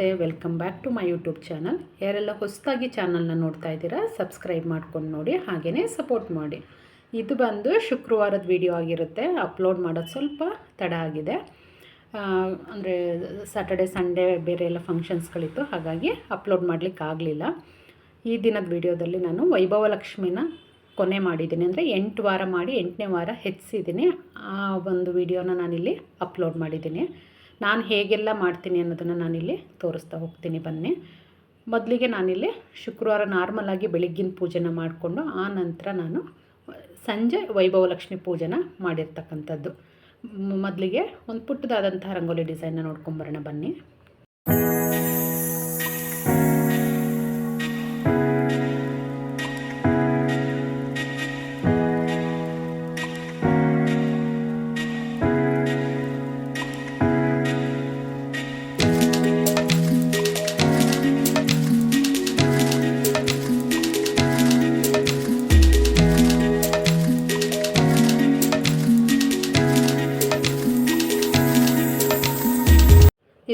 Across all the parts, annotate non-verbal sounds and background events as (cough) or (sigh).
ನಮಸ್ತೆ welcome back to my YouTube channel ಯಾರೆಲ್ಲ ಹೊಸದಾಗಿ ಚಾನಲ್ನ ನೋಡ್ತಾ ಇದ್ದೀರಾ ಸಬ್ಸ್ಕ್ರೈಬ್ ಮಾಡ್ಕೊಂಡು ನೋಡಿ ಹಾಗೆಯೇ ಸಪೋರ್ಟ್ ಮಾಡಿ. ಇದು ಬಂದು ಶುಕ್ರವಾರದ ವಿಡಿಯೋ ಆಗಿರುತ್ತೆ. ಅಪ್ಲೋಡ್ ಮಾಡೋದು ಸ್ವಲ್ಪ ತಡ ಆಗಿದೆ. ಅಂದರೆ ಸಾಟರ್ಡೆ ಸಂಡೇ ಬೇರೆ ಎಲ್ಲ ಫಂಕ್ಷನ್ಸ್ಗಳಿತ್ತು ಹಾಗಾಗಿ ಅಪ್ಲೋಡ್ ಮಾಡಲಿಕ್ಕೆ ಆಗಲಿಲ್ಲ. ಈ ದಿನದ ವಿಡಿಯೋದಲ್ಲಿ ನಾನು ವೈಭವ ಲಕ್ಷ್ಮಿನ ಕೊನೆ ಮಾಡಿದ್ದೀನಿ. ಅಂದರೆ ಎಂಟು ವಾರ ಮಾಡಿ ಎಂಟನೇ ವಾರ ಹೆಚ್ಚಿಸಿದ್ದೀನಿ. ಆ ಒಂದು ವಿಡಿಯೋನ ನಾನಿಲ್ಲಿ ಅಪ್ಲೋಡ್ ಮಾಡಿದ್ದೀನಿ. ನಾನು ಹೇಗೆಲ್ಲ ಮಾಡ್ತೀನಿ ಅನ್ನೋದನ್ನು ನಾನಿಲ್ಲಿ ತೋರಿಸ್ತಾ ಹೋಗ್ತೀನಿ ಬನ್ನಿ. ಮೊದಲಿಗೆ ನಾನಿಲ್ಲಿ ಶುಕ್ರವಾರ ನಾರ್ಮಲಾಗಿ ಬೆಳಗ್ಗಿನ ಪೂಜೆನ ಮಾಡಿಕೊಂಡು ಆ ನಂತರ ನಾನು ಸಂಜೆ ವೈಭವ ಲಕ್ಷ್ಮಿ ಪೂಜೆನ ಮಾಡಿರ್ತಕ್ಕಂಥದ್ದು. ಮೊದಲಿಗೆ ಒಂದು ಪುಟ್ಟದಾದಂಥ ರಂಗೋಲಿ ಡಿಸೈನ್ನ ನೋಡ್ಕೊಂಬರೋಣ ಬನ್ನಿ.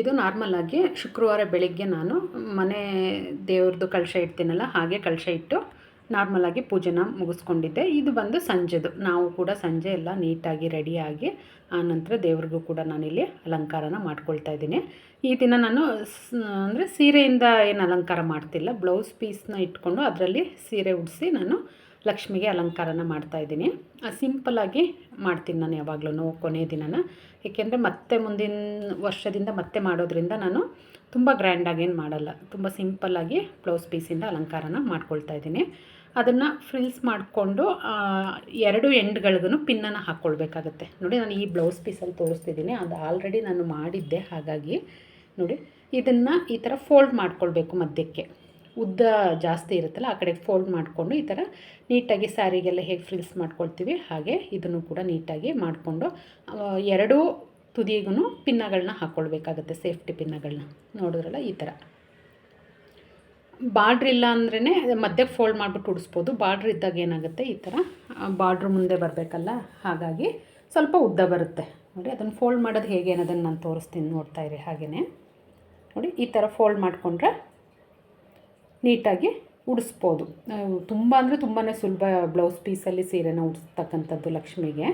ಇದು ನಾರ್ಮಲಾಗಿ ಶುಕ್ರವಾರ ಬೆಳಿಗ್ಗೆ ನಾನು ಮನೆ ದೇವ್ರದ್ದು ಕಳಶ ಇಡ್ತೀನಲ್ಲ, ಹಾಗೆ ಕಳಶ ಇಟ್ಟು ನಾರ್ಮಲಾಗಿ ಪೂಜೆನ ಮುಗಿಸ್ಕೊಂಡಿದ್ದೆ. ಇದು ಬಂದು ಸಂಜೆದು. ನಾವು ಕೂಡ ಸಂಜೆ ಎಲ್ಲ ನೀಟಾಗಿ ರೆಡಿಯಾಗಿ ಆನಂತರ ನಂತರ ದೇವ್ರಿಗೂ ಕೂಡ ನಾನಿಲ್ಲಿ ಅಲಂಕಾರನ ಮಾಡ್ಕೊಳ್ತಾ ಇದ್ದೀನಿ. ಈ ದಿನ ನಾನು ಅಂದರೆ ಸೀರೆಯಿಂದ ಏನು ಅಲಂಕಾರ ಮಾಡ್ತಿಲ್ಲ ಬ್ಲೌಸ್ ಪೀಸ್ನ ಇಟ್ಕೊಂಡು ಅದರಲ್ಲಿ ಸೀರೆ ಉಡಿಸಿ ನಾನು ಲಕ್ಷ್ಮಿಗೆ ಅಲಂಕಾರನ ಮಾಡ್ತಾಯಿದ್ದೀನಿ ಸಿಂಪಲ್ಲಾಗಿ ಮಾಡ್ತೀನಿ ನಾನು ಯಾವಾಗಲೂ ಕೊನೆಯ ದಿನನ. ಏಕೆಂದರೆ ಮತ್ತೆ ಮುಂದಿನ ವರ್ಷದಿಂದ ಮತ್ತೆ ಮಾಡೋದ್ರಿಂದ ನಾನು ತುಂಬ ಗ್ರ್ಯಾಂಡಾಗಿ ಏನು ಮಾಡಲ್ಲ. ತುಂಬ ಸಿಂಪಲ್ಲಾಗಿ ಬ್ಲೌಸ್ ಪೀಸಿಂದ ಅಲಂಕಾರನ ಮಾಡ್ಕೊಳ್ತಾ ಇದ್ದೀನಿ. ಅದನ್ನು ಫ್ರಿಲ್ಸ್ ಮಾಡಿಕೊಂಡು ಎರಡು ಎಂಡ್ಗಳಿಗೂ ಪಿನ್ನನ್ನು ಹಾಕ್ಕೊಳ್ಬೇಕಾಗತ್ತೆ ನೋಡಿ ನಾನು ಈ ಬ್ಲೌಸ್ ಪೀಸಲ್ಲಿ ತೋರಿಸ್ತಿದ್ದೀನಿ. ಅದು ಆಲ್ರೆಡಿ ನಾನು ಮಾಡಿದ್ದೆ, ಹಾಗಾಗಿ ನೋಡಿ. ಇದನ್ನು ಈ ಥರ ಫೋಲ್ಡ್ ಮಾಡ್ಕೊಳ್ಬೇಕು ಮಧ್ಯಕ್ಕೆ. ಉದ್ದ ಜಾಸ್ತಿ ಇರುತ್ತಲ್ಲ, ಆ ಕಡೆ ಫೋಲ್ಡ್ ಮಾಡಿಕೊಂಡು ಈ ಥರ ನೀಟಾಗಿ ಸ್ಯಾರಿಗೆಲ್ಲ ಹೇಗೆ ಫ್ರಿಲ್ಸ್ ಮಾಡ್ಕೊಳ್ತೀವಿ, ಹಾಗೆ ಇದನ್ನು ಕೂಡ ನೀಟಾಗಿ ಮಾಡಿಕೊಂಡು ಎರಡೂ ತುದಿಗೂ ಪಿನ್ನಗಳನ್ನ ಹಾಕ್ಕೊಳ್ಬೇಕಾಗತ್ತೆ ಸೇಫ್ಟಿ ಪಿನ್ನಗಳನ್ನ. ನೋಡಿದ್ರಲ್ಲ, ಈ ಥರ. ಬಾರ್ಡ್ರ್ ಇಲ್ಲ ಅಂದ್ರೇ ಮಧ್ಯಕ್ಕೆ ಫೋಲ್ಡ್ ಮಾಡಿಬಿಟ್ಟು ಉಡಿಸ್ಬೋದು. ಬಾರ್ಡ್ರ್ ಇದ್ದಾಗ ಏನಾಗುತ್ತೆ, ಈ ಥರ ಬಾರ್ಡ್ರ್ ಮುಂದೆ ಬರಬೇಕಲ್ಲ, ಹಾಗಾಗಿ ಸ್ವಲ್ಪ ಉದ್ದ ಬರುತ್ತೆ. ನೋಡಿ, ಅದನ್ನು ಫೋಲ್ಡ್ ಮಾಡೋದು ಹೇಗೆ ಅನ್ನೋದನ್ನು ನಾನು ತೋರಿಸ್ತೀನಿ, ನೋಡ್ತಾ ಇರಿ ಹಾಗೆಯೇ ನೋಡಿ, ಈ ಥರ ಫೋಲ್ಡ್ ಮಾಡಿಕೊಂಡ್ರೆ ನೀಟಾಗಿ ಉಡಿಸ್ಬೋದು. ತುಂಬ ಅಂದರೆ ತುಂಬಾ ಸುಲಭ ಬ್ಲೌಸ್ ಪೀಸಲ್ಲಿ ಸೀರೆನ ಉಡಿಸ್ತಕ್ಕಂಥದ್ದು ಲಕ್ಷ್ಮಿಗೆ.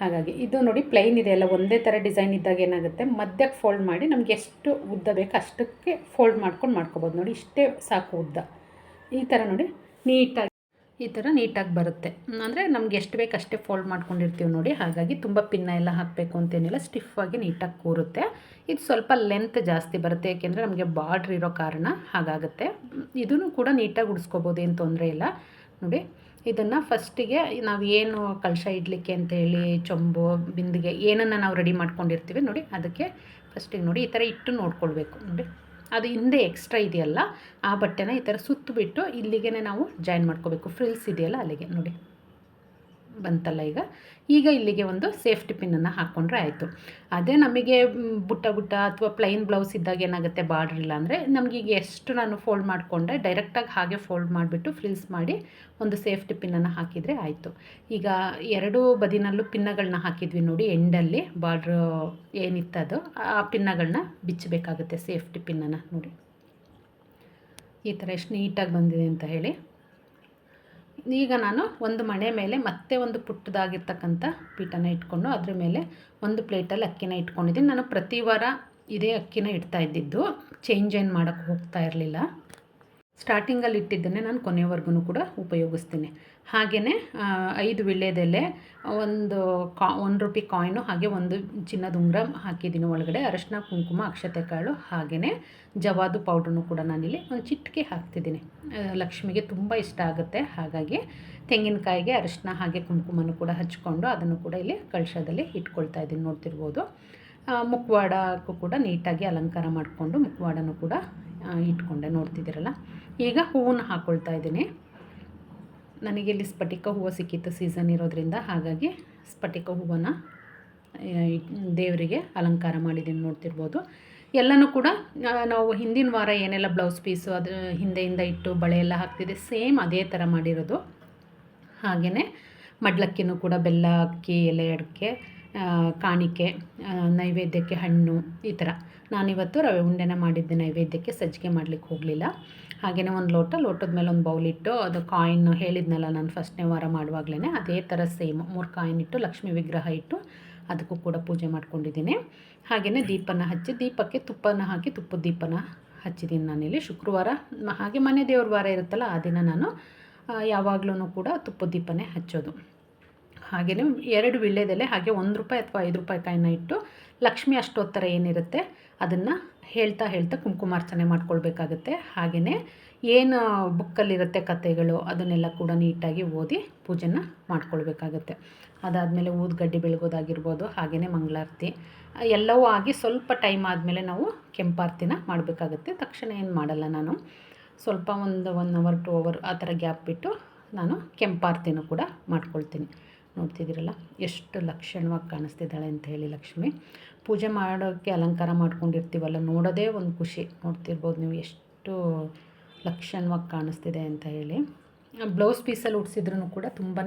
ಹಾಗಾಗಿ ಇದು ನೋಡಿ ಪ್ಲೈನ್ ಇದೆ ಅಲ್ಲ, ಒಂದೇ ಥರ ಡಿಸೈನ್ ಇದ್ದಾಗ ಏನಾಗುತ್ತೆ, ಮಧ್ಯಕ್ಕೆ ಫೋಲ್ಡ್ ಮಾಡಿ ನಮ್ಗೆ ಎಷ್ಟು ಉದ್ದ ಬೇಕು ಅಷ್ಟಕ್ಕೆ ಫೋಲ್ಡ್ ಮಾಡ್ಕೊಂಡು ಮಾಡ್ಕೋಬೋದು. ನೋಡಿ ಇಷ್ಟೇ ಸಾಕು ಉದ್ದ. ಈ ಥರ ನೋಡಿ ನೀಟಾಗಿ ಈ ಥರ ನೀಟಾಗಿ ಬರುತ್ತೆ. ಅಂದರೆ ನಮ್ಗೆ ಎಷ್ಟು ಬೇಕು ಅಷ್ಟೇ ಫೋಲ್ಡ್ ಮಾಡ್ಕೊಂಡಿರ್ತೀವಿ ನೋಡಿ. ಹಾಗಾಗಿ ತುಂಬ ಪಿನ್ನ ಎಲ್ಲ ಹಾಕಬೇಕು ಅಂತೇನಿಲ್ಲ. ಸ್ಟಿಫಾಗಿ ನೀಟಾಗಿ ಕೂರುತ್ತೆ. ಇದು ಸ್ವಲ್ಪ ಲೆಂತ್ ಜಾಸ್ತಿ ಬರುತ್ತೆ. ಏಕೆಂದರೆ ನಮಗೆ ಬಾರ್ಡ್ರ್ ಇರೋ ಕಾರಣ ಹಾಗಾಗುತ್ತೆ. ಇದನ್ನು ಕೂಡ ನೀಟಾಗಿ ಉಡಿಸ್ಕೋಬೋದು. ಏನು ತೊಂದರೆ ಇಲ್ಲ. ನೋಡಿ, ಇದನ್ನು ಫಸ್ಟಿಗೆ ನಾವು ಏನು ಕಳಶ ಇಡಲಿಕ್ಕೆ ಅಂತೇಳಿ, ಚೊಂಬು, ಬಿಂದಿಗೆ ಏನನ್ನು ನಾವು ರೆಡಿ ಮಾಡ್ಕೊಂಡಿರ್ತೀವಿ ನೋಡಿ. ಅದಕ್ಕೆ ಫಸ್ಟಿಗೆ ನೋಡಿ ಈ ಥರ ಇಟ್ಟು ನೋಡ್ಕೊಳ್ಬೇಕು. ನೋಡಿ. ಅದು ಹಿಂದೆ ಎಕ್ಸ್ಟ್ರಾ ಇದೆಯಲ್ಲ, ಆ ಬಟ್ಟೆನ ಈ ಥರ ಸುತ್ತಬಿಟ್ಟು ಇಲ್ಲಿಗೆ ನಾವು ಜಾಯಿನ್ ಮಾಡ್ಕೋಬೇಕು. ಫ್ರಿಲ್ಸ್ ಇದೆಯಲ್ಲ ಅಲ್ಲಿಗೆ, ನೋಡಿ. ಬಂತಲ್ಲ ಈಗ. ಈಗ ಇಲ್ಲಿಗೆ ಒಂದು ಸೇಫ್ಟಿ ಪಿನ್ನನ್ನು ಹಾಕ್ಕೊಂಡ್ರೆ ಆಯಿತು. ಅದೇ ನಮಗೆ ಬುಟ್ಟ ಬುಟ್ಟ ಅಥವಾ ಪ್ಲೈನ್ ಬ್ಲೌಸ್ ಇದ್ದಾಗ ಏನಾಗುತ್ತೆ ಬಾರ್ಡ್ರ್ ಇಲ್ಲ ಅಂದರೆ ನಮಗೆ ಈಗ ಎಷ್ಟು ನಾನು ಫೋಲ್ಡ್ ಮಾಡಿಕೊಂಡೆ ಡೈರೆಕ್ಟಾಗಿ ಹಾಗೆ ಫೋಲ್ಡ್ ಮಾಡಿಬಿಟ್ಟು ಫ್ರಿಲ್ಸ್ ಮಾಡಿ ಒಂದು ಸೇಫ್ಟಿ ಪಿನ್ನನ್ನು ಹಾಕಿದರೆ ಆಯಿತು. ಈಗ ಎರಡೂ ಬದಿನಲ್ಲೂ ಪಿನ್ನಗಳನ್ನ ಹಾಕಿದ್ವಿ ನೋಡಿ ಎಂಡಲ್ಲಿ ಬಾರ್ಡ್ರ್ ಏನಿತ್ತದು ಆ ಪಿನ್ನಗಳನ್ನ ಬಿಚ್ಚಬೇಕಾಗುತ್ತೆ ಸೇಫ್ಟಿ ಪಿನ್ನನ್ನು ನೋಡಿ. ಈ ಥರ ಎಷ್ಟು ನೀಟಾಗಿ ಬಂದಿದೆ ಅಂತ ಹೇಳಿ. ಈಗ ನಾನು ಒಂದು ಮಣೆ ಮೇಲೆ ಮತ್ತೆ ಒಂದು ಪುಟ್ಟದಾಗಿರ್ತಕ್ಕಂಥ ಪೀಠನ ಇಟ್ಕೊಂಡು ಅದ್ರ ಮೇಲೆ ಒಂದು ಪ್ಲೇಟಲ್ಲಿ ಅಕ್ಕಿನ ಇಟ್ಕೊಂಡಿದ್ದೀನಿ. ನಾನು ಪ್ರತಿ ವಾರ ಇದೇ ಅಕ್ಕಿನ ಇಡ್ತಾ ಇದ್ದಿದ್ದು. ಚೇಂಜ್ ಏನು ಮಾಡೋಕ್ಕೆ ಹೋಗ್ತಾ ಇರಲಿಲ್ಲ. ಸ್ಟಾರ್ಟಿಂಗಲ್ಲಿ ಇಟ್ಟಿದ್ದನ್ನೇ ನಾನು ಕೊನೆಯವರೆಗೂ ಕೂಡ ಉಪಯೋಗಿಸ್ತೀನಿ. ಹಾಗೆಯೇ ಐದು ವಿಳ್ಯದೆಲೆ ಒಂದು ಕಾ, ಒಂದು ರೂಪಾಯಿ ಕಾಯಿನು, ಹಾಗೆ ಒಂದು ಚಿನ್ನದ ಉಂಗುರ ಹಾಕಿದ್ದೀನಿ ಒಳಗಡೆ, ಅರಶಿನ, ಕುಂಕುಮ ಅಕ್ಷತೆ ಕಾಳು ಹಾಗೆಯೇ ಜವಾದು ಪೌಡ್ರನ್ನು ಕೂಡ ನಾನಿಲ್ಲಿ ಒಂದು ಚಿಟಿಕೆ ಹಾಕ್ತಿದ್ದೀನಿ. ಲಕ್ಷ್ಮಿಗೆ ತುಂಬ ಇಷ್ಟ ಆಗುತ್ತೆ. ಹಾಗಾಗಿ ತೆಂಗಿನಕಾಯಿಗೆ ಅರಶಿನ, ಹಾಗೆ ಕುಂಕುಮನೂ ಕೂಡ ಹಚ್ಕೊಂಡು ಅದನ್ನು ಕೂಡ ಇಲ್ಲಿ ಕಳಶದಲ್ಲಿ ಇಟ್ಕೊಳ್ತಾ ಇದ್ದೀನಿ, ನೋಡ್ತಿರ್ಬೋದು. ಮುಖವಾಡಕ್ಕೂ ಕೂಡ ನೀಟಾಗಿ ಅಲಂಕಾರ ಮಾಡಿಕೊಂಡು ಮುಖವಾಡನೂ ಕೂಡ ಇಟ್ಕೊಂಡೆ, ನೋಡ್ತಿದ್ದೀರಲ್ಲ? ಈಗ ಹೂವನ್ನು ಹಾಕ್ಕೊಳ್ತಾ ಇದ್ದೀನಿ. ನನಗೆ ಇಲ್ಲಿ ಸ್ಫಟಿಕ ಹೂವು ಸಿಕ್ಕಿತ್ತು ಸೀಸನ್ ಇರೋದ್ರಿಂದ, ಹಾಗಾಗಿ ಸ್ಫಟಿಕ ಹೂವನ್ನು ದೇವರಿಗೆ ಅಲಂಕಾರ ಮಾಡಿದ್ದೀನಿ ನೋಡ್ತಿರ್ಬೋದು. ಎಲ್ಲನೂ ಕೂಡ ನಾವು ಹಿಂದಿನ ವಾರ ಏನೆಲ್ಲ ಬ್ಲೌಸ್ ಪೀಸು ಅದು, ಹಿಂದೆಯಿಂದ ಇಟ್ಟು ಬಳೆ ಎಲ್ಲ ಹಾಕ್ತಿದ್ದೆ, ಸೇಮ್ ಅದೇ ಥರ ಮಾಡಿರೋದು. ಹಾಗೆಯೇ ಮಡ್ಲಕ್ಕಿನೂ ಕೂಡ ಬೆಲ್ಲ ಅಕ್ಕಿ, ಎಲೆ ಅಡಿಕೆ ಕಾಣಿಕೆ ನೈವೇದ್ಯಕ್ಕೆ ಹಣ್ಣು ಈ ಥರ. ನಾನಿವತ್ತು ರವೆ ಉಂಡೆನ ಮಾಡಿದ್ದೆ, ನೈವೇದ್ಯಕ್ಕೆ ಸಜ್ಜಿಗೆ ಮಾಡಲಿಕ್ಕೆ ಹೋಗಲಿಲ್ಲ. ಹಾಗೆಯೇ ಒಂದು ಲೋಟ, ಲೋಟದ ಮೇಲೆ ಒಂದು ಬೌಲ್ ಇಟ್ಟು ಅದು ಕಾಯಿನ್ ಹೇಳಿದ್ನಲ್ಲ ನಾನು ಫಸ್ಟ್ನೇ ವಾರ ಮಾಡುವಾಗಲೇ ಅದೇ ಥರ ಸೇಮ್ ಮೂರು ಕಾಯಿನ್ ಇಟ್ಟು ಲಕ್ಷ್ಮೀ ವಿಗ್ರಹ ಇಟ್ಟು ಅದಕ್ಕೂ ಕೂಡ ಪೂಜೆ ಮಾಡ್ಕೊಂಡಿದ್ದೀನಿ. ಹಾಗೆಯೇ ದೀಪನ ಹಚ್ಚಿ, ದೀಪಕ್ಕೆ ತುಪ್ಪನ ಹಾಕಿ, ತುಪ್ಪದ ದೀಪನ ಹಚ್ಚಿದ್ದೀನಿ ನಾನಿಲ್ಲಿ ಶುಕ್ರವಾರ ಹಾಗೆ ಮನೆ ದೇವ್ರ ವಾರ ಇರುತ್ತಲ್ಲ, ಆ ದಿನ ನಾನು ಯಾವಾಗಲೂ ಕೂಡ ತುಪ್ಪದ ದೀಪನೇ ಹಚ್ಚೋದು. ಹಾಗೆಯೇ ಎರಡು ವೀಳ್ಯದೆಲೆ ಹಾಗೆ ಒಂದು ರೂಪಾಯಿ ಅಥವಾ ಐದು ರೂಪಾಯಿ ಕಾಯಿನ ಇಟ್ಟು ಲಕ್ಷ್ಮಿ ಅಷ್ಟೋತ್ತರ ಏನಿರುತ್ತೆ, ಅದನ್ನು ಹೇಳ್ತಾ ಹೇಳ್ತಾ ಕುಂಕುಮಾರ್ಚನೆ ಮಾಡ್ಕೊಳ್ಬೇಕಾಗತ್ತೆ. ಹಾಗೆಯೇ ಏನು ಬುಕ್ಕಲ್ಲಿರುತ್ತೆ ಕಥೆಗಳು ಅದನ್ನೆಲ್ಲ ಕೂಡ ನೀಟಾಗಿ ಓದಿ ಪೂಜೆನ ಮಾಡ್ಕೊಳ್ಬೇಕಾಗತ್ತೆ. ಅದಾದಮೇಲೆ ಊದ್ಗಡ್ಡಿ ಬೆಳಗೋದಾಗಿರ್ಬೋದು ಹಾಗೆಯೇ ಮಂಗಳಾರತಿ, ಎಲ್ಲವೂ ಆಗಿ ಸ್ವಲ್ಪ ಟೈಮ್ ಆದಮೇಲೆ ನಾವು ಕೆಂಪಾರತಿನ ಮಾಡಬೇಕಾಗುತ್ತೆ. ತಕ್ಷಣ ಏನು ಮಾಡಲ್ಲ ನಾನು. ಸ್ವಲ್ಪ ಒಂದು ಒನ್ ಅವರ್, ಟು ಅವರ್ ಆ ಥರ ಗ್ಯಾಪ್ ಬಿಟ್ಟು ನಾನು ಕೆಂಪಾರ್ತಿನೂ ಕೂಡ ಮಾಡ್ಕೊಳ್ತೀನಿ. ನೋಡ್ತಿದ್ದೀರಲ್ಲ, ಎಷ್ಟು ಲಕ್ಷಣವಾಗಿ ಕಾಣಿಸ್ತಿದ್ದಾಳೆ ಅಂತ ಹೇಳಿ ಲಕ್ಷ್ಮಿ. ಪೂಜೆ ಮಾಡೋಕ್ಕೆ ಅಲಂಕಾರ ಮಾಡ್ಕೊಂಡಿರ್ತೀವಲ್ಲ, ನೋಡೋದೇ ಒಂದು ಖುಷಿ. ನೋಡ್ತಿರ್ಬೋದು ನೀವು ಎಷ್ಟು ಲಕ್ಷಣವಾಗಿ ಕಾಣಿಸ್ತಿದೆ ಅಂತ ಹೇಳಿ. ಬ್ಲೌಸ್ ಪೀಸಲ್ಲಿ ಉಡ್ಸಿದ್ರೂ ಕೂಡ ತುಂಬಾ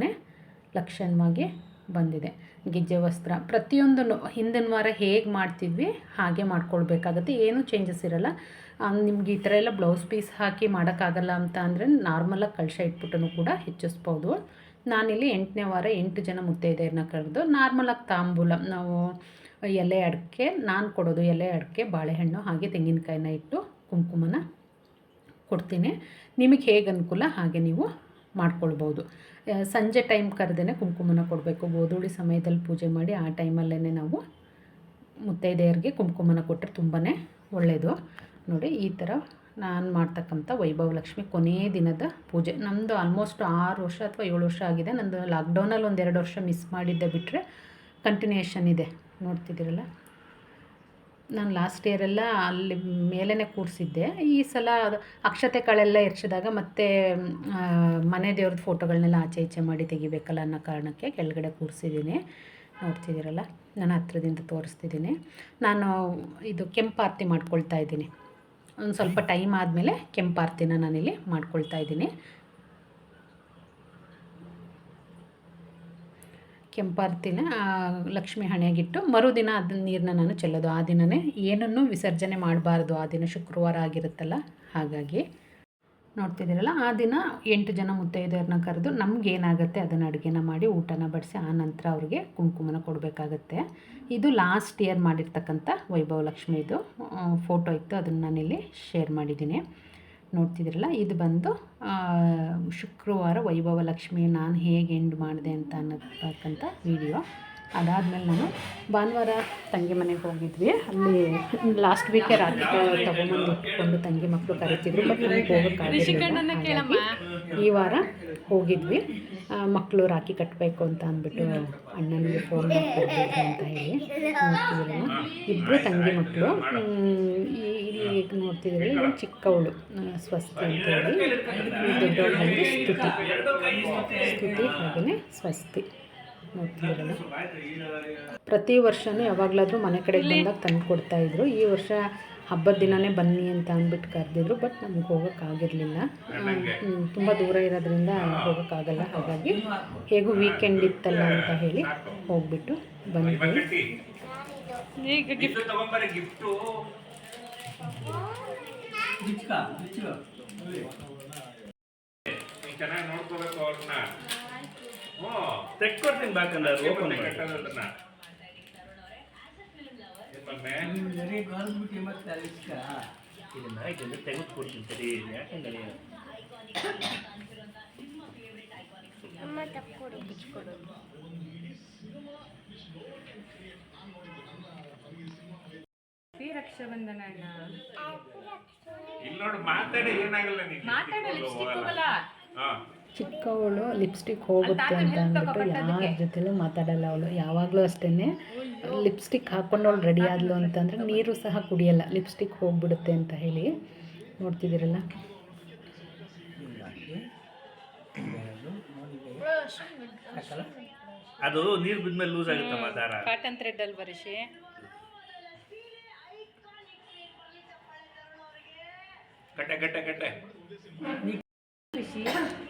ಲಕ್ಷಣವಾಗಿ ಬಂದಿದೆ. ಗೆಜ್ಜೆ ವಸ್ತ್ರ ಪ್ರತಿಯೊಂದನ್ನು ಹಿಂದಿನ ವಾರ ಹೇಗೆ ಮಾಡ್ತಿದ್ವಿ, ಹಾಗೆ ಮಾಡ್ಕೊಳ್ಬೇಕಾಗತ್ತೆ. ಏನೂ ಚೇಂಜಸ್ ಇರಲ್ಲ. ನಿಮ್ಗೆ ಈ ಥರ ಎಲ್ಲ ಬ್ಲೌಸ್ ಪೀಸ್ ಹಾಕಿ ಮಾಡೋಕ್ಕಾಗಲ್ಲ ಅಂತ ಅಂದರೆ ನಾರ್ಮಲಾಗಿ ಕಳಶ ಇಟ್ಬಿಟ್ಟು ಕೂಡ ಹೆಚ್ಚಿಸ್ಬೋದು. ನಾನಿಲ್ಲಿ ಎಂಟನೇ ವಾರ ಎಂಟು ಜನ ಮುತ್ತೈದೆಯರನ್ನ ಕರೆದು ನಾರ್ಮಲಾಗಿ ತಾಂಬೂಲ, ನಾವು ಎಲೆ ಅಡಿಕೆ, ನಾನು ಕೊಡೋದು ಎಲೆ ಅಡಿಕೆ, ಬಾಳೆಹಣ್ಣು, ಹಾಗೆ ತೆಂಗಿನಕಾಯಿನ ಇಟ್ಟು ಕುಂಕುಮನ ಕೊಡ್ತೀನಿ. ನಿಮಗೆ ಹೇಗೆ ಅನುಕೂಲ ಹಾಗೆ ನೀವು ಮಾಡ್ಕೊಳ್ಬೋದು. ಸಂಜೆ ಟೈಮ್ ಕರೆದೇ ಕುಂಕುಮನ ಕೊಡಬೇಕು. ಗೋಧೂಳಿ ಸಮಯದಲ್ಲಿ ಪೂಜೆ ಮಾಡಿ ಆ ಟೈಮಲ್ಲೇ ನಾವು ಮುತ್ತೈದೆಯರಿಗೆ ಕುಂಕುಮನ ಕೊಟ್ಟರೆ ತುಂಬಾ ಒಳ್ಳೆಯದು ನೋಡಿ, ಈ ಥರ ನಾನು ಮಾಡ್ತಕ್ಕಂಥ ವೈಭವ ಲಕ್ಷ್ಮಿ ಕೊನೆಯ ದಿನದ ಪೂಜೆ. ನಮ್ಮದು ಆಲ್ಮೋಸ್ಟ್ ಆರು ವರ್ಷ ಅಥವಾ ಏಳು ವರ್ಷ ಆಗಿದೆ. ನಂದು ಲಾಕ್ಡೌನಲ್ಲಿ ಒಂದು ಎರಡು ವರ್ಷ ಮಿಸ್ ಮಾಡಿದ್ದೆ ಬಿಟ್ಟರೆ ಕಂಟಿನ್ಯೂಯೇಷನ್ ಇದೆ. ನೋಡ್ತಿದ್ದೀರಲ್ಲ? ನಾನು ಲಾಸ್ಟ್ ಇಯರೆಲ್ಲ ಅಲ್ಲಿ ಮೇಲೇ ಕೂರಿಸಿದ್ದೆ. ಈ ಸಲ ಅಕ್ಷತೆ ಕಾಳೆಲ್ಲ ಎರ್ಚಿದಾಗ ಮತ್ತೆ ಮನೆ ದೇವ್ರದ್ದು ಫೋಟೋಗಳನ್ನೆಲ್ಲ ಆಚೆ ಈಚೆ ಮಾಡಿ ತೆಗಿಬೇಕಲ್ಲ ಅನ್ನೋ ಕಾರಣಕ್ಕೆ ಕೆಳಗಡೆ ಕೂರಿಸಿದ್ದೀನಿ. ನೋಡ್ತಿದ್ದೀರಲ್ಲ? ನಾನು ಹತ್ರದಿಂದ ತೋರಿಸ್ತಿದ್ದೀನಿ. ನಾನು ಇದು ಕೆಂಪು ಆರತಿ ಮಾಡ್ಕೊಳ್ತಾ ಇದ್ದೀನಿ. ಒಂದು ಸ್ವಲ್ಪ ಟೈಮ್ ಆದಮೇಲೆ ಕೆಂಪಾರ್ತಿನ ನಾನಿಲ್ಲಿ ಮಾಡ್ಕೊಳ್ತಾ ಇದ್ದೀನಿ. ಕೆಂಪಾರ್ತಿನ ಲಕ್ಷ್ಮಿ ಹಣೆಗಿಟ್ಟು ಮರುದಿನ ಅದನ್ನ ನೀರನ್ನ ನಾನು ಚೆಲ್ಲೋದು. ಆ ದಿನವೇ ಏನನ್ನೂ ವಿಸರ್ಜನೆ ಮಾಡಬಾರ್ದು. ಆ ದಿನ ಶುಕ್ರವಾರ ಆಗಿರುತ್ತಲ್ಲ, ಹಾಗಾಗಿ. ನೋಡ್ತಿದ್ದೀರಲ್ಲ, ಆ ದಿನ ಎಂಟು ಜನ ಮುತ್ತೈದೆಯರನ್ನ ಕರೆದು ನಮ್ಗೆ ಅದನ್ನು ಅಡುಗೆನ ಮಾಡಿ ಊಟನ ಬಡಿಸಿ ಆ ನಂತರ ಅವ್ರಿಗೆ ಕುಂಕುಮನ ಕೊಡಬೇಕಾಗತ್ತೆ. ಇದು ಲಾಸ್ಟ್ ಇಯರ್ ಮಾಡಿರ್ತಕ್ಕಂಥ ವೈಭವ ಲಕ್ಷ್ಮಿದು ಫೋಟೋ ಇತ್ತು, ಅದನ್ನು ನಾನಿಲ್ಲಿ ಶೇರ್ ಮಾಡಿದ್ದೀನಿ. ನೋಡ್ತಿದ್ದೀರಲ್ಲ, ಇದು ಬಂದು ಶುಕ್ರವಾರ ವೈಭವ ಲಕ್ಷ್ಮಿ ನಾನು ಹೇಗೆ ಎಂಡ್ ಮಾಡಿದೆ ಅಂತ ಅನ್ನತಕ್ಕಂಥ ವಿಡಿಯೋ ಅದಾದಮೇಲೆ ನಾನು ಭಾನುವಾರ ತಂಗಿ ಮನೆಗೆ ಹೋಗಿದ್ವಿ. ಅಲ್ಲಿ ಲಾಸ್ಟ್ ವೀಕೆ ರಾತ್ರಿ ತಗೊಂಬಂದು ಇಟ್ಕೊಂಡು ತಂಗಿ ಮಕ್ಕಳು ಕರಿತಿದ್ರು ಬಟ್ ನಮಗೆ ಹೋಗೋಕ್ಕಾಗಿರಲಿಲ್ಲ ಹಾಗಾಗಿ ಈ ವಾರ ಹೋಗಿದ್ವಿ. ಮಕ್ಕಳು ರಾಖಿ ಕಟ್ಟಬೇಕು ಅಂತ ಅಂದ್ಬಿಟ್ಟು ಅಣ್ಣನಿಗೆ ಫೋನ್ ಮಾಡ್ಕೊಡ್ಬೇಕು ಅಂತ ಹೇಳಿ ನೋಡ್ತಿದ್ರಲ್ಲ. ಇಬ್ಬರು ತಂಗಿ ಮಕ್ಕಳು ಇಲ್ಲಿ ನೋಡ್ತಿದ್ರಲ್ಲ ಇಲ್ಲಿ ಚಿಕ್ಕವಳು ಸ್ವಸ್ತಿ ಅಂತ ಹೇಳಿ. ದೊಡ್ಡವಳು ಸ್ತುತಿ. ಸ್ತುತಿ ಹಾಗೆಯೇ ಸ್ವಸ್ತಿ. ಪ್ರತಿ ವರ್ಷವೂ ಯಾವಾಗಲಾದರೂ ಮನೆ ಕಡೆ ಬಂದಾಗ ತಂದು ಕೊಡ್ತಾ ಇದ್ರು. ಈ ವರ್ಷ ಹಬ್ಬದ ದಿನವೇ ಬನ್ನಿ ಅಂತ ಅಂದ್ಬಿಟ್ಟು ಕರೆದಿದ್ರು ಬಟ್ ನಮ್ಗೆ ಹೋಗೋಕ್ಕಾಗಿರಲಿಲ್ಲ ತುಂಬ ದೂರ ಇರೋದ್ರಿಂದ ಹೋಗೋಕ್ಕಾಗಲ್ಲ ಹಾಗಾಗಿ ಹೇಗೂ ವೀಕೆಂಡ್ ಇತ್ತಲ್ಲ ಅಂತ ಹೇಳಿ ಹೋಗ್ಬಿಟ್ಟು ಬಂದ್ವಿ. ತೆಕ್ಕೊಡ್ತೀನಿ ಕೊಡ್ತೀನಿ ಅದು ಓಪನ್ ಮಾಡಿ. ತೆಗೆದು ಕೊಡ್ತೀನಿ ಸರಿ ಯಾಕಂದ್ರೆ ರಕ್ಷಾಬಂಧನ ಇಲ್ಲ ಇಲ್ಲಿ ನೋಡು ಮಾತಾಡಿ ಏನಾಗಲ್ಲ ನೀನು ಚಿಕ್ಕವಳು ಲಿಪ್ಸ್ಟಿಕ್ ಹೋಗುತ್ತೆ ಅಂತ ಅಂದ್ಬಿಟ್ಟು ಯಾರ ಜೊತೆಲೂ ಮಾತಾಡಲ್ಲ ಅವಳು. ಯಾವಾಗಲೂ ಅಷ್ಟೇ ಲಿಪ್ಸ್ಟಿಕ್ ಹಾಕ್ಕೊಂಡು ಅವಳು ರೆಡಿ ಆದ್ಲು ಅಂತಂದರೆ ನೀರು ಸಹ ಕುಡಿಯಲ್ಲ. ಲಿಪ್ಸ್ಟಿಕ್ ಹೋಗ್ಬಿಡುತ್ತೆ ಅಂತ ಹೇಳಿ ನೋಡ್ತಿದ್ದೀರಲ್ಲ? ಅದು ನೀರು ಬಿದ್ಮೇಲೆ ಲೂಸ್ ಆಗುತ್ತಮ್ಮ ದಾರ. ಕಾಟನ್ ಥ್ರೆಡ್ ಅಲ್ಲಿ ಬರಿಸಿ ಕಟ್ಟೆ ಕಟ್ಟೆ ಕಟ್ಟೆ.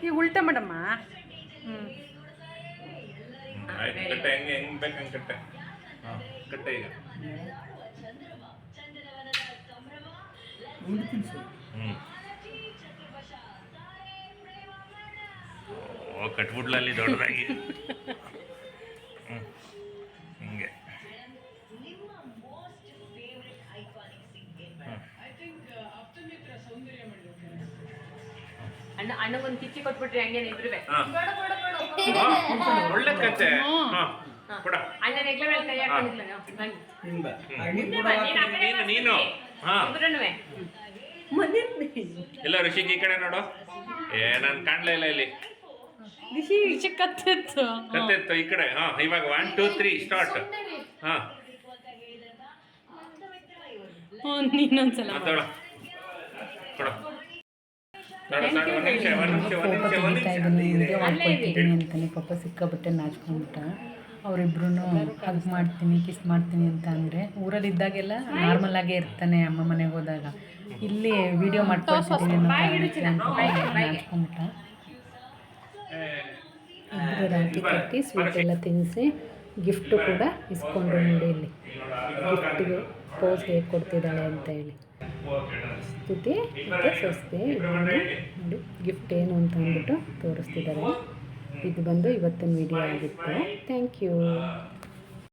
ಈಗ ಉಲ್ಟಾ ಮಾಡಮ್ಮ. ಆಯ್ತು ಕಟ್ಟೆ ಹೆಂಗೆ ಹೆಂಗ್ ಬೇಕು ಹಂಗೆ ಕಟ್ಟೆ. ಕಟ್ಟೆ ಈಗ. ಹ್ಞೂ ಓ ಕಟ್ಬಿಡ್ಲಲ್ಲಿ ದೊಡ್ಡದಾಗಿ. (laughs) ಅಣ್ಣ ಅಣ್ಣಗೊಂದು ಕಿಚ್ಚಿ ಕೊಟ್ಬಿಟ್ರಿ ಹಂಗೆ ಇಬ್ರುವೆ ಹಾಂ. ಒಳ್ಳೆ ಕತೆ. ಮೇಲೆ ಕೈ ನೀನು ಹಾಂ. ಇಬ್ರುನುವೆ ಎಲ್ಲ ಋಷಿಕ್ ಈ ಕಡೆ ನೋಡು. ಏ ನಾನು ಕಾಣ್ಲೇ ಇಲ್ಲ ಇಲ್ಲಿ. ಕತ್ತಿತ್ತು. ಕತ್ತೆತ್ತು ಈ ಕಡೆ. ಹಾ ಇವಾಗ ಒನ್ ಟೂ ತ್ರೀ ಸ್ಟಾರ್ಟ್ ಹಾ. ನೀನೊಂದ್ಸಲ ಮಾತಾಡ ಕೊಡು ತಡ ತಡ ಒಂದು ನಿಮಿಷ ಒಂದು ನಿಮಿಷ ಒಂದು ಫೋಟೋ ನಿಮಿಷ ಒಂದು ತೆಗಿತಾ ನಿಮಿಷ ಇದ್ದೀನಿ ವಿಡಿಯೋ ಅಂತಾನೆ ಪಾಪ ಸಿಕ್ಕಾಬಿಟ್ಟೆ ನಾಚ್ಕೊಂಡ್ಬಿಟ್ಟ. ಅವರಿಬ್ರು ಹಗ್ ಮಾಡ್ತೀನಿ ಕಿಸ್ ಮಾಡ್ತೀನಿ ಅಂತ ಅಂದರೆ ಊರಲ್ಲಿದ್ದಾಗೆಲ್ಲ ನಾರ್ಮಲ್ ಆಗೇ ಇರ್ತಾನೆ ಅಮ್ಮ ಮನೆಗೆ ಹೋದಾಗ. ಇಲ್ಲಿ ವಿಡಿಯೋ ಮಾಡ್ಕೊಳ್ತಿದ್ದೀನಿ ನಾಚ್ಕೊಂಡ್ಬಿಟ್ಟ. ಇಬ್ಬರು ಕಟ್ಟಿ ಸ್ವೀಟ್ ಎಲ್ಲ ತಿನ್ನಿಸಿ ಗಿಫ್ಟು ಕೂಡ ಇಸ್ಕೊಂಡು ನೋಡಿ ಇಲ್ಲಿ. ಗಿಫ್ಟಿಗೆ ಪೋಸ್ ಹೇಗೆ ಕೊಡ್ತಿದ್ದಾಳೆ ಅಂತ ಹೇಳಿ. ಸ್ತುತಿ ಮತ್ತು ಸ್ವಸ್ತಿ ನೋಡಿ ಗಿಫ್ಟ್ ಏನು ಅಂತ ಅಂದ್ಬಿಟ್ಟು ತೋರಿಸ್ತಿದ್ದಾರೆ. ಇದು ಬಂದು ಇವತ್ತಿನ ವಿಡಿಯೋ ಆಗಿತ್ತು. Thank you